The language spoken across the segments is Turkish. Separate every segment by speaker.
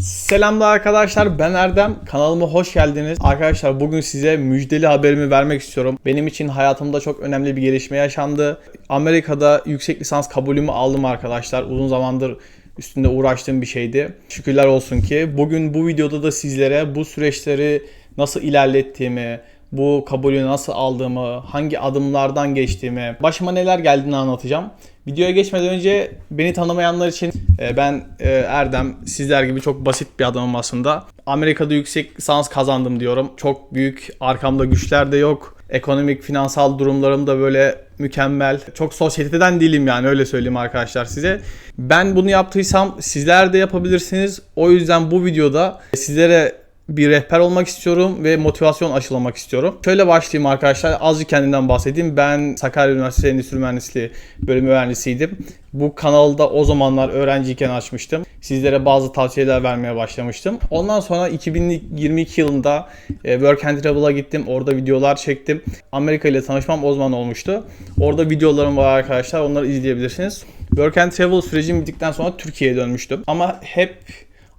Speaker 1: Selamlar arkadaşlar ben Erdem kanalıma hoş geldiniz. Arkadaşlar bugün size müjdeli haberimi vermek istiyorum. Benim için hayatımda çok önemli bir gelişme yaşandı. Amerika'da yüksek lisans kabulümü aldım arkadaşlar. Uzun zamandır üstünde uğraştığım bir şeydi. Şükürler olsun ki bugün bu videoda da sizlere bu süreçleri nasıl ilerlettiğimi, bu kabulü nasıl aldığımı, hangi adımlardan geçtiğimi, başıma neler geldiğini anlatacağım. Videoya geçmeden önce beni tanımayanlar için e, ben e, Erdem, sizler gibi çok basit bir adamım aslında. Amerika'da yüksek lisans kazandım diyorum. Çok büyük, arkamda güçler de yok. Ekonomik, finansal durumlarım da böyle mükemmel. Çok sosyeteden değilim yani öyle söyleyeyim arkadaşlar size. Ben bunu yaptıysam sizler de yapabilirsiniz. O yüzden bu videoda sizlere bir rehber olmak istiyorum ve motivasyon aşılamak istiyorum. Şöyle başlayayım arkadaşlar. Azıcık kendimden bahsedeyim. Ben Sakarya Üniversitesi Endüstri Mühendisliği bölümü öğrencisiydim. Bu kanalda o zamanlar öğrenciyken açmıştım. Sizlere bazı tavsiyeler vermeye başlamıştım. Ondan sonra 2022 yılında e, Work and Travel'a gittim. Orada videolar çektim. Amerika ile tanışmam o zaman olmuştu. Orada videolarım var arkadaşlar. Onları izleyebilirsiniz. Work and Travel sürecim bittikten sonra Türkiye'ye dönmüştüm. Ama hep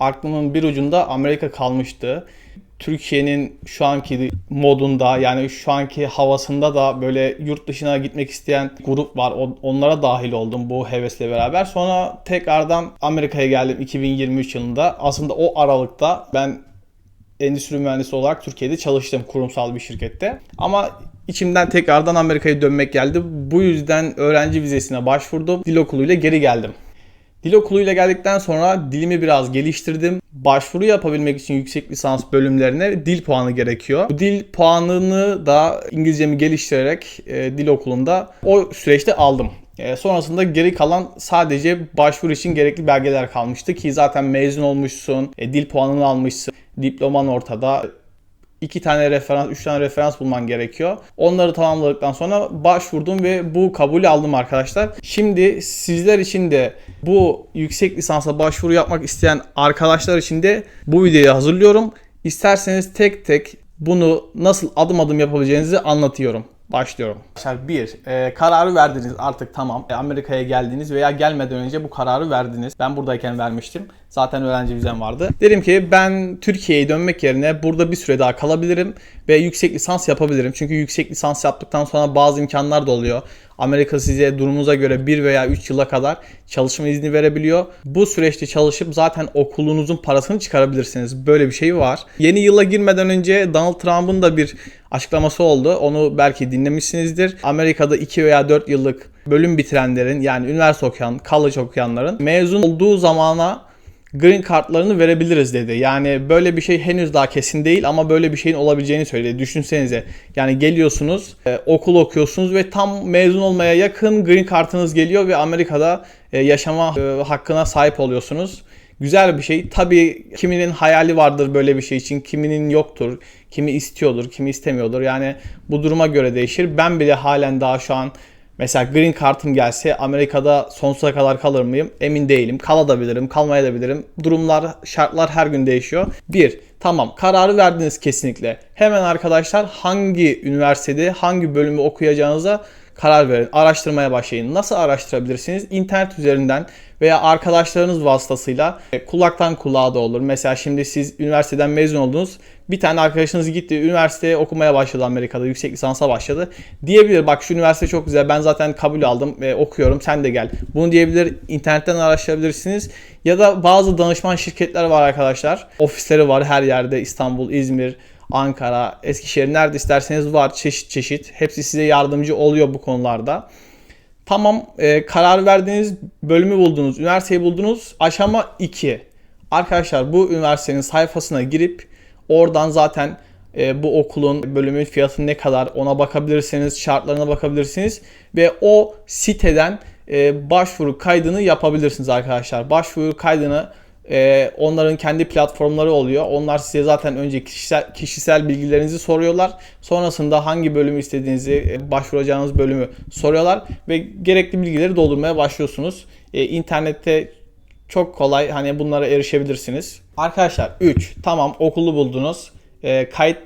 Speaker 1: aklımın bir ucunda Amerika kalmıştı. Türkiye'nin şu anki modunda yani şu anki havasında da böyle yurt dışına gitmek isteyen grup var. Onlara dahil oldum bu hevesle beraber. Sonra tekrardan Amerika'ya geldim 2023 yılında. Aslında o aralıkta ben endüstri mühendisi olarak Türkiye'de çalıştım kurumsal bir şirkette. Ama içimden tekrardan Amerika'ya dönmek geldi. Bu yüzden öğrenci vizesine başvurdum. Dil okuluyla geri geldim. Dil okuluyla geldikten sonra dilimi biraz geliştirdim. Başvuru yapabilmek için yüksek lisans bölümlerine dil puanı gerekiyor. Bu dil puanını da İngilizcemi geliştirerek e, dil okulunda o süreçte aldım. E, sonrasında geri kalan sadece başvuru için gerekli belgeler kalmıştı ki zaten mezun olmuşsun, e, dil puanını almışsın, diploman ortada, iki tane referans, üç tane referans bulman gerekiyor. Onları tamamladıktan sonra başvurdum ve bu kabulü aldım arkadaşlar. Şimdi sizler için de bu yüksek lisansa başvuru yapmak isteyen arkadaşlar için de bu videoyu hazırlıyorum. İsterseniz tek tek bunu nasıl adım adım yapabileceğinizi anlatıyorum. Başlıyorum. Arkadaşlar bir, e, kararı verdiniz artık tamam. E, Amerika'ya geldiniz veya gelmeden önce bu kararı verdiniz. Ben buradayken vermiştim. Zaten öğrenci vizem vardı. Dedim ki ben Türkiye'ye dönmek yerine burada bir süre daha kalabilirim ve yüksek lisans yapabilirim. Çünkü yüksek lisans yaptıktan sonra bazı imkanlar da oluyor. Amerika size durumunuza göre 1 veya 3 yıla kadar çalışma izni verebiliyor. Bu süreçte çalışıp zaten okulunuzun parasını çıkarabilirsiniz. Böyle bir şey var. Yeni yıla girmeden önce Donald Trump'ın da bir açıklaması oldu. Onu belki dinlemişsinizdir. Amerika'da 2 veya 4 yıllık bölüm bitirenlerin yani üniversite okuyan, college okuyanların mezun olduğu zamana green kartlarını verebiliriz dedi. Yani böyle bir şey henüz daha kesin değil ama böyle bir şeyin olabileceğini söyledi. Düşünsenize yani geliyorsunuz e, okul okuyorsunuz ve tam mezun olmaya yakın green kartınız geliyor ve Amerika'da e, yaşama e, hakkına sahip oluyorsunuz. Güzel bir şey. Tabii kiminin hayali vardır böyle bir şey için, kiminin yoktur. Kimi istiyordur, kimi istemiyordur. Yani bu duruma göre değişir. Ben bile halen daha şu an Mesela green card'ım gelse Amerika'da sonsuza kadar kalır mıyım? Emin değilim. Kalabilirim, kalmayabilirim. Durumlar, şartlar her gün değişiyor. Bir, tamam kararı verdiniz kesinlikle. Hemen arkadaşlar hangi üniversitede, hangi bölümü okuyacağınıza karar verin. Araştırmaya başlayın. Nasıl araştırabilirsiniz? İnternet üzerinden veya arkadaşlarınız vasıtasıyla e, kulaktan kulağa da olur. Mesela şimdi siz üniversiteden mezun oldunuz. Bir tane arkadaşınız gitti üniversiteye okumaya başladı Amerika'da. Yüksek lisansa başladı. Diyebilir bak şu üniversite çok güzel. Ben zaten kabul aldım ve okuyorum. Sen de gel. Bunu diyebilir. internetten araştırabilirsiniz. Ya da bazı danışman şirketler var arkadaşlar. Ofisleri var her yerde. İstanbul, İzmir, Ankara, Eskişehir nerede isterseniz var çeşit çeşit. Hepsi size yardımcı oluyor bu konularda. Tamam e, karar verdiğiniz bölümü buldunuz, üniversiteyi buldunuz. Aşama 2. Arkadaşlar bu üniversitenin sayfasına girip oradan zaten e, bu okulun bölümün fiyatı ne kadar ona bakabilirsiniz, şartlarına bakabilirsiniz ve o siteden e, başvuru kaydını yapabilirsiniz arkadaşlar. Başvuru kaydını ee, onların kendi platformları oluyor. Onlar size zaten önce kişisel, kişisel bilgilerinizi soruyorlar. Sonrasında hangi bölümü istediğinizi, e, başvuracağınız bölümü soruyorlar ve gerekli bilgileri doldurmaya başlıyorsunuz. Ee, internette çok kolay hani bunlara erişebilirsiniz. Arkadaşlar 3 tamam okulu buldunuz. Ee, kayıt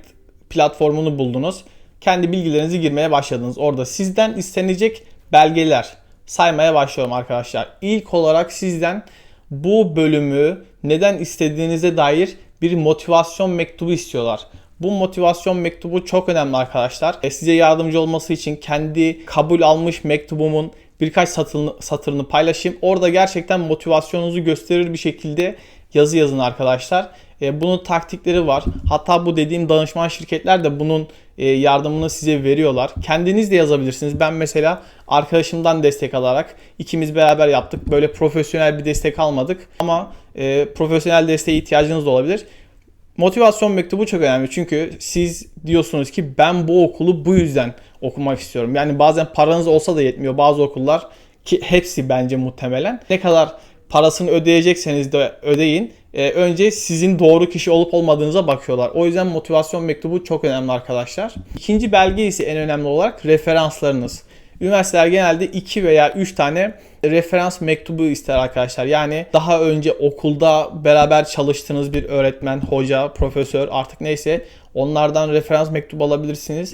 Speaker 1: platformunu buldunuz. Kendi bilgilerinizi girmeye başladınız. Orada sizden istenecek belgeler saymaya başlıyorum arkadaşlar. İlk olarak sizden bu bölümü neden istediğinize dair bir motivasyon mektubu istiyorlar. Bu motivasyon mektubu çok önemli arkadaşlar. E, size yardımcı olması için kendi kabul almış mektubumun birkaç satırını, satırını paylaşayım. Orada gerçekten motivasyonunuzu gösterir bir şekilde yazı yazın arkadaşlar. E, bunun taktikleri var. Hatta bu dediğim danışman şirketler de bunun e, yardımını size veriyorlar. Kendiniz de yazabilirsiniz. Ben mesela arkadaşımdan destek alarak ikimiz beraber yaptık. Böyle profesyonel bir destek almadık ama e, profesyonel desteğe ihtiyacınız da olabilir. Motivasyon mektubu çok önemli çünkü siz diyorsunuz ki ben bu okulu bu yüzden okumak istiyorum. Yani bazen paranız olsa da yetmiyor bazı okullar ki hepsi bence muhtemelen. Ne kadar parasını ödeyecekseniz de ödeyin. Ee, önce sizin doğru kişi olup olmadığınıza bakıyorlar. O yüzden motivasyon mektubu çok önemli arkadaşlar. İkinci belge ise en önemli olarak referanslarınız. Üniversiteler genelde 2 veya 3 tane referans mektubu ister arkadaşlar. Yani daha önce okulda beraber çalıştığınız bir öğretmen, hoca, profesör artık neyse onlardan referans mektubu alabilirsiniz.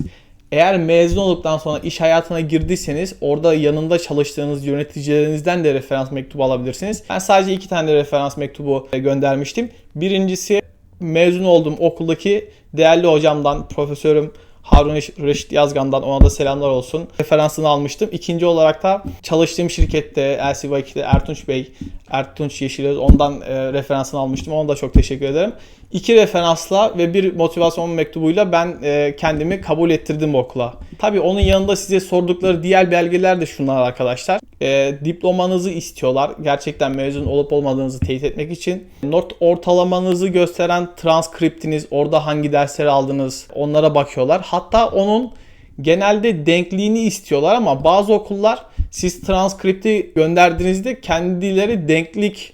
Speaker 1: Eğer mezun olduktan sonra iş hayatına girdiyseniz orada yanında çalıştığınız yöneticilerinizden de referans mektubu alabilirsiniz. Ben sadece iki tane referans mektubu göndermiştim. Birincisi mezun olduğum okuldaki değerli hocamdan, profesörüm Harun Reşit Yazgan'dan ona da selamlar olsun. Referansını almıştım. İkinci olarak da çalıştığım şirkette LCY2'de Ertunç Bey, Ertunç Yeşilöz ondan e, referansını almıştım. Ona da çok teşekkür ederim. İki referansla ve bir motivasyon mektubuyla ben e, kendimi kabul ettirdim okula. Tabii onun yanında size sordukları diğer belgeler de şunlar arkadaşlar. E, diplomanızı istiyorlar. Gerçekten mezun olup olmadığınızı teyit etmek için. Not ortalamanızı gösteren transkriptiniz, orada hangi dersleri aldınız onlara bakıyorlar. Hatta onun genelde denkliğini istiyorlar ama bazı okullar siz transkripti gönderdiğinizde kendileri denklik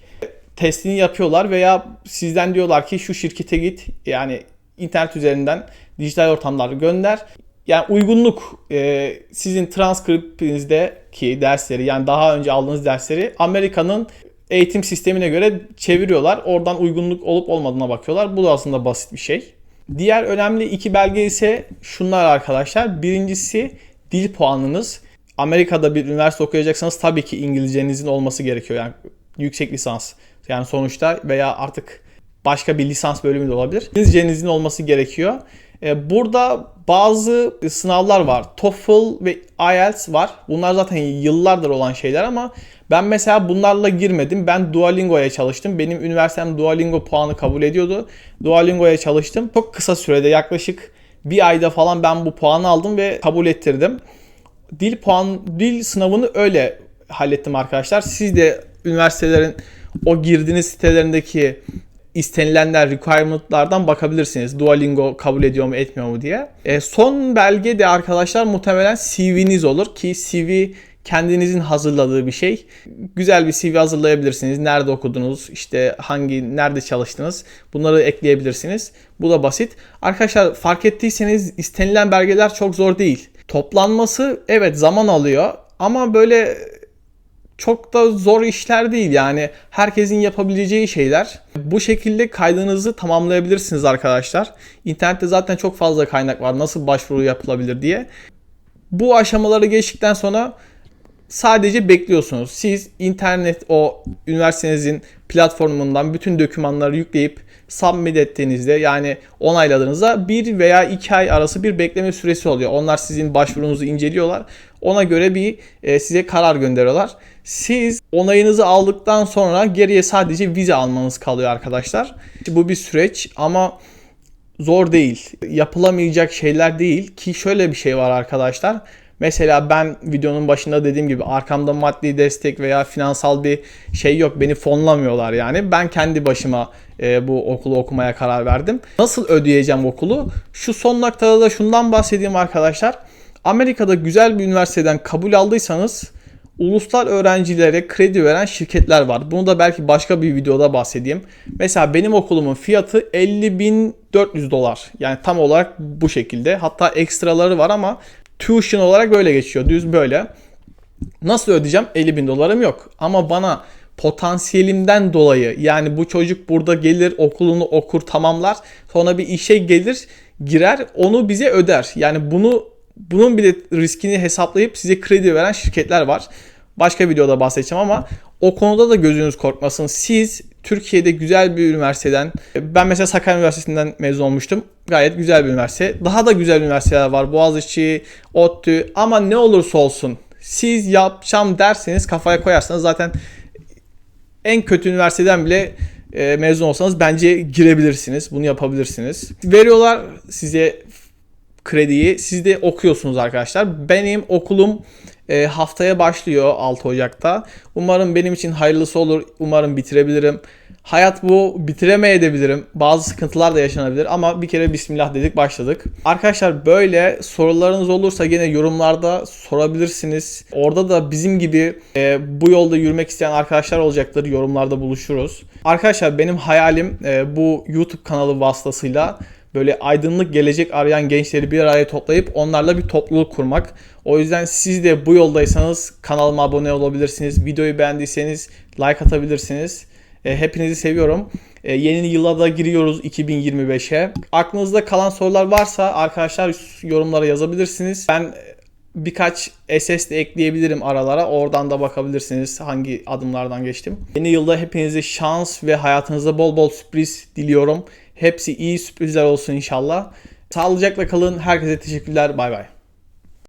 Speaker 1: testini yapıyorlar veya sizden diyorlar ki şu şirkete git yani internet üzerinden dijital ortamlar gönder. Yani uygunluk e, sizin transkriptinizdeki dersleri yani daha önce aldığınız dersleri Amerika'nın eğitim sistemine göre çeviriyorlar. Oradan uygunluk olup olmadığına bakıyorlar. Bu da aslında basit bir şey. Diğer önemli iki belge ise şunlar arkadaşlar. Birincisi dil puanınız. Amerika'da bir üniversite okuyacaksanız tabii ki İngilizcenizin olması gerekiyor. Yani yüksek lisans. Yani sonuçta veya artık başka bir lisans bölümü de olabilir. İngilizcenizin olması gerekiyor. E, burada bazı sınavlar var. TOEFL ve IELTS var. Bunlar zaten yıllardır olan şeyler ama ben mesela bunlarla girmedim. Ben Duolingo'ya çalıştım. Benim üniversitem Duolingo puanı kabul ediyordu. Duolingo'ya çalıştım. Çok kısa sürede yaklaşık bir ayda falan ben bu puanı aldım ve kabul ettirdim. Dil puan dil sınavını öyle hallettim arkadaşlar. Siz de üniversitelerin o girdiğiniz sitelerindeki istenilenler, requirement'lardan bakabilirsiniz. Duolingo kabul ediyor mu etmiyor mu diye. E, son belge de arkadaşlar muhtemelen CV'niz olur ki CV kendinizin hazırladığı bir şey. Güzel bir CV hazırlayabilirsiniz. Nerede okudunuz, işte hangi, nerede çalıştınız bunları ekleyebilirsiniz. Bu da basit. Arkadaşlar fark ettiyseniz istenilen belgeler çok zor değil. Toplanması evet zaman alıyor ama böyle çok da zor işler değil yani herkesin yapabileceği şeyler. Bu şekilde kaydınızı tamamlayabilirsiniz arkadaşlar. İnternette zaten çok fazla kaynak var nasıl başvuru yapılabilir diye. Bu aşamaları geçtikten sonra sadece bekliyorsunuz. Siz internet o üniversitenizin platformundan bütün dokümanları yükleyip submit ettiğinizde yani onayladığınızda bir veya iki ay arası bir bekleme süresi oluyor. Onlar sizin başvurunuzu inceliyorlar. Ona göre bir e, size karar gönderiyorlar. Siz onayınızı aldıktan sonra geriye sadece vize almanız kalıyor arkadaşlar. Bu bir süreç ama zor değil. Yapılamayacak şeyler değil ki şöyle bir şey var arkadaşlar. Mesela ben videonun başında dediğim gibi arkamda maddi destek veya finansal bir şey yok. Beni fonlamıyorlar yani. Ben kendi başıma e, bu okulu okumaya karar verdim. Nasıl ödeyeceğim okulu? Şu son noktada da şundan bahsedeyim arkadaşlar. Amerika'da güzel bir üniversiteden kabul aldıysanız uluslar öğrencilere kredi veren şirketler var. Bunu da belki başka bir videoda bahsedeyim. Mesela benim okulumun fiyatı 50.400 dolar. Yani tam olarak bu şekilde. Hatta ekstraları var ama tuition olarak böyle geçiyor. Düz böyle. Nasıl ödeyeceğim? 50 bin dolarım yok. Ama bana potansiyelimden dolayı yani bu çocuk burada gelir okulunu okur tamamlar sonra bir işe gelir girer onu bize öder. Yani bunu bunun bile riskini hesaplayıp size kredi veren şirketler var. Başka videoda bahsedeceğim ama O konuda da gözünüz korkmasın. Siz Türkiye'de güzel bir üniversiteden, ben mesela Sakarya Üniversitesi'nden mezun olmuştum. Gayet güzel bir üniversite. Daha da güzel üniversiteler var. Boğaziçi, ODTÜ ama ne olursa olsun siz yapacağım derseniz kafaya koyarsanız zaten en kötü üniversiteden bile e, mezun olsanız bence girebilirsiniz. Bunu yapabilirsiniz. Veriyorlar size krediyi. Siz de okuyorsunuz arkadaşlar. Benim okulum e, haftaya başlıyor 6 Ocak'ta. Umarım benim için hayırlısı olur. Umarım bitirebilirim. Hayat bu bitiremeyebilirim. Bazı sıkıntılar da yaşanabilir ama bir kere bismillah dedik başladık. Arkadaşlar böyle sorularınız olursa gene yorumlarda sorabilirsiniz. Orada da bizim gibi e, bu yolda yürümek isteyen arkadaşlar olacaktır. Yorumlarda buluşuruz. Arkadaşlar benim hayalim e, bu YouTube kanalı vasıtasıyla böyle aydınlık gelecek arayan gençleri bir araya toplayıp onlarla bir topluluk kurmak. O yüzden siz de bu yoldaysanız kanalıma abone olabilirsiniz. Videoyu beğendiyseniz like atabilirsiniz. E, hepinizi seviyorum. E, yeni yıla da giriyoruz 2025'e. Aklınızda kalan sorular varsa arkadaşlar yorumlara yazabilirsiniz. Ben birkaç SS de ekleyebilirim aralara. Oradan da bakabilirsiniz hangi adımlardan geçtim. Yeni yılda hepinize şans ve hayatınızda bol bol sürpriz diliyorum. Hepsi iyi sürprizler olsun inşallah. Sağlıcakla kalın. Herkese teşekkürler. Bay bay.